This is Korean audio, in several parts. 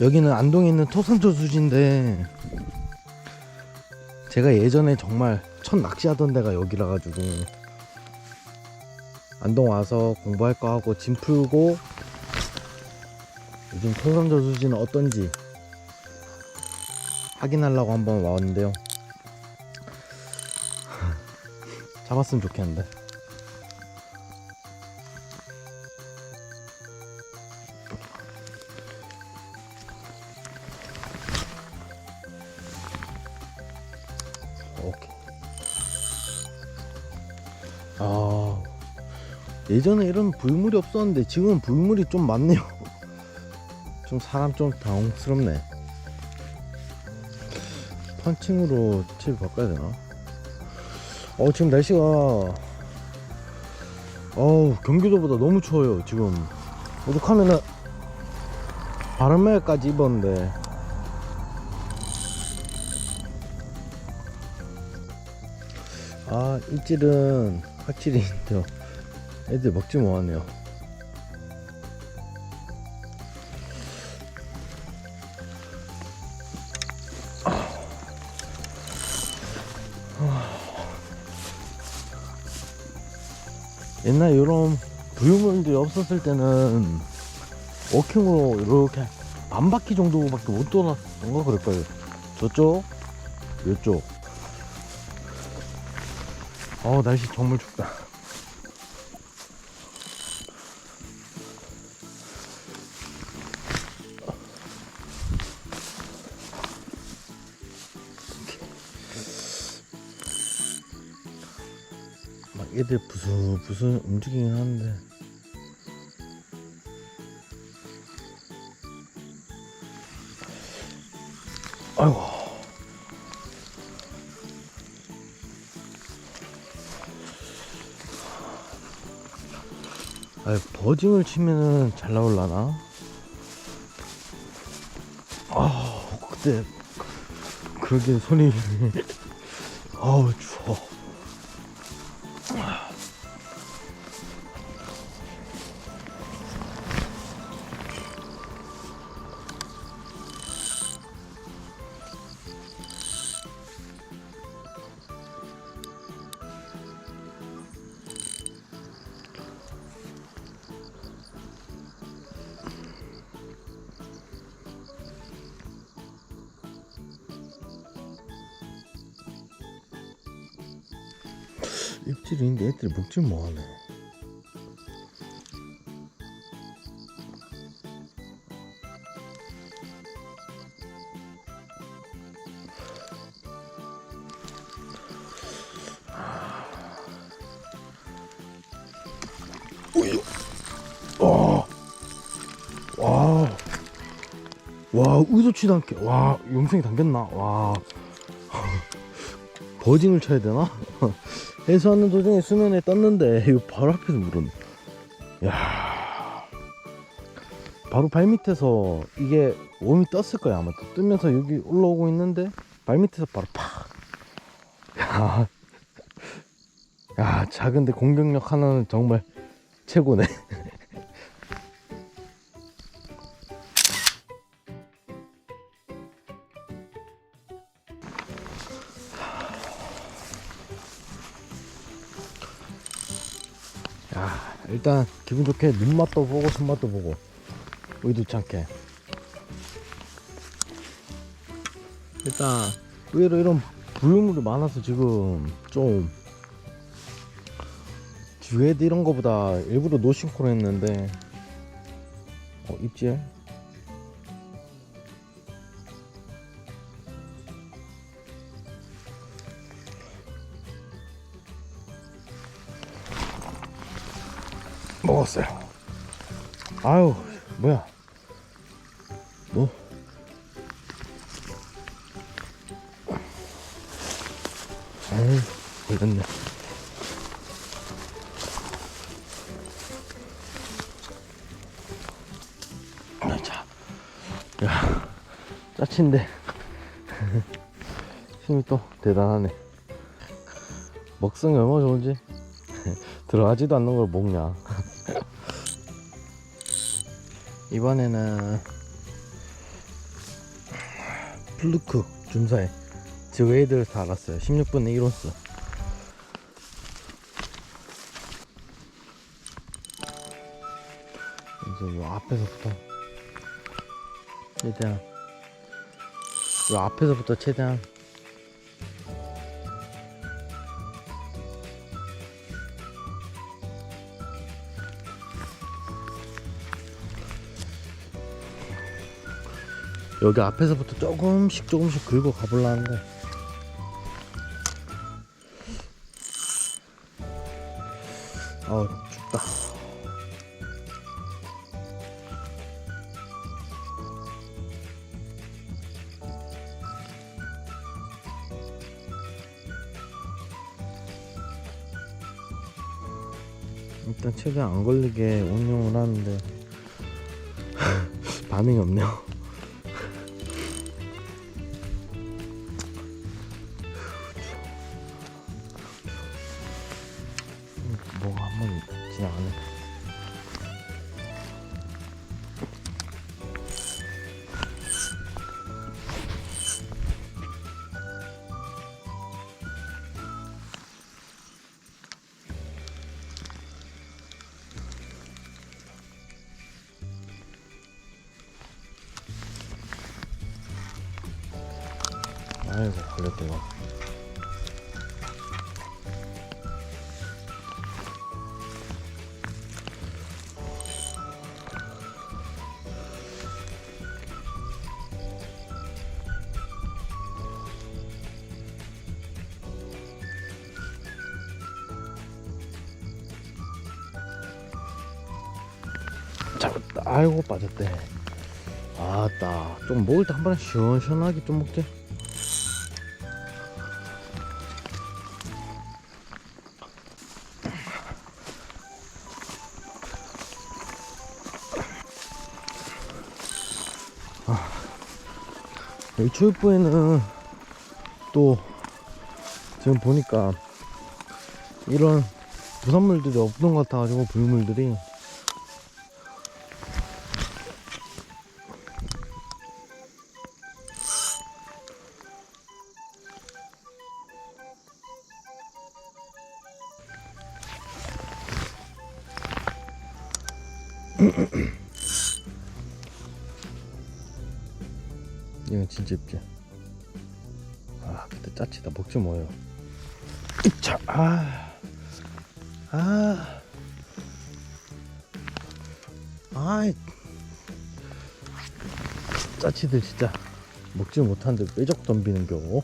여기는 안동에 있는 토산조 수지인데 제가 예전에 정말 첫 낚시하던 데가 여기라 가지고 안동 와서 공부할 거 하고 짐 풀고 요즘 토산조 수지는 어떤지 확인하려고 한번 와봤는데요. 잡았으면 좋겠는데 아 예전에 이런 불물이 없었는데 지금은 불물이 좀 많네요. 좀 사람 좀 당황스럽네. 펀칭으로 칩 바꿔야 되나? 어 지금 날씨가 어우 경기도보다 너무 추워요 지금 오죽하면은 바람말까지 입었는데 아 입질은 확실히 저 애들 먹지 못하네요. 옛날 이런 부유물들이 없었을 때는 워킹으로 이렇게 반 바퀴 정도밖에 못 돌았던 거 그럴 거예요. 저쪽? 요쪽 어 날씨 정말 춥다. 막 얘들 부슬부슬 움직이긴 하는데. 아이고 아 버징을 치면은 잘 나올라나? 아 그때 그러게 손이 아우 추워 입질이 있는데 애들이 못하네 오이 와. 와. 와, 의도치도 않게. 와, 영상이 담겼나? 와. 버징을 쳐야 되나? 해수하는 도중에 수면에 떴는데 이거 바로 앞에서 물었네. 야. 바로 발 밑에서 이게 웜이 떴을 거야 아마 또 뜨면서 여기 올라오고 있는데 발 밑에서 바로 팍. 야. 야, 작은데 공격력 하나는 정말 최고네. 일단 기분 좋게 눈맛도 보고 손맛도 보고 의도치 않게. 일단 의외로 이런 부유물이 많아서 지금 좀 듀에드 이런 거보다 일부러 노싱코로 했는데 어 입질 먹었어요. 아유 뭐야. 뭐? 아유 걸렸네. 아, 자, 야, 짜친데. 힘이 또 대단하네. 먹성이 얼마나 좋은지. 들어가지도 않는 걸 먹냐. 이번에는 플루크 줌사에 다 알았어요. 16분의 1온스 이제 요 앞에서부터 최대한 요 앞에서부터 최대한 여기 앞에서부터 조금씩 조금씩 긁어 가보려는데 아 춥다. 일단 최대한 안 걸리게 운용을 하는데 반응이 없네요 한번 지나가네. 아이고 걸렸다 이거. 잡았다. 아이고 빠졌대. 아따 좀 먹을 때 한 번에 시원시원하게 좀 먹지. 아, 여기 초입부에는 또 지금 보니까 이런 부산물들이 없는 것 같아가지고 불물들이 이건 진짜 입지. 아 그때 짜치다. 먹지 뭐예요 자, 아, 아, 아이, 짜치들 진짜. 먹지 못하는데 빼적 덤비는 겨.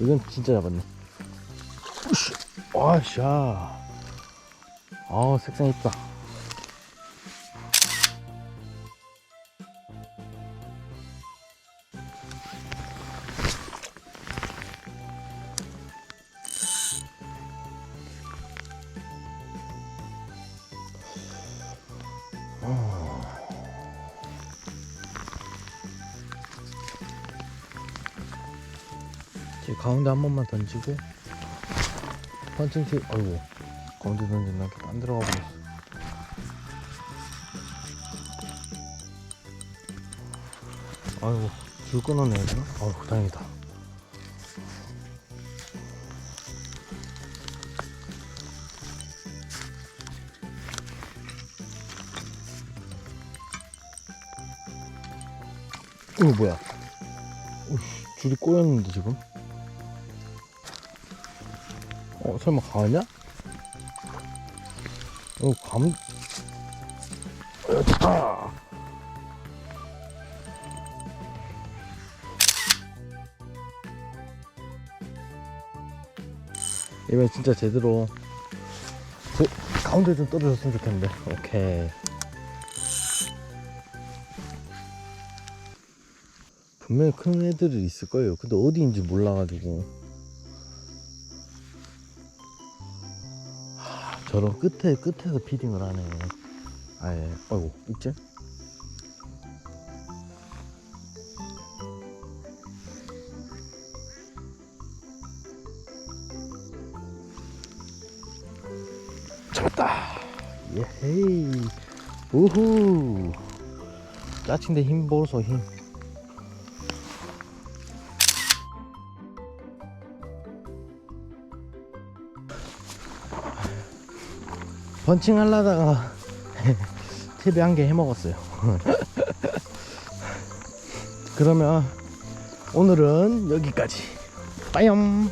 이건 진짜 잡았네. 우씨, 와샤. 아, 색상 이쁘다. 가운데 한 번만 던지고 펀칭치 아이고 가운데 던졌나 이렇게 안 들어가 버렸어. 아이고 줄 끊어내야 되나? 아이고 다행이다. 이거 뭐야? 오씨 줄이 꼬였는데 지금 어 설마 가냐? 어 감... 어, 좋다. 이번엔 진짜 제대로 저, 가운데 좀 떨어졌으면 좋겠는데. 오케이. 분명히 큰 애들이 있을 거예요. 근데 어디인지 몰라가지고 저런 끝에 끝에서 피딩을 하네. 아예. 아이고 있지? 잡았다. 예헤이. 우후. 짜친데 힘 보소 힘 번칭 하려다가 TV 한개 해먹었어요. 그러면 오늘은 여기까지. 빠염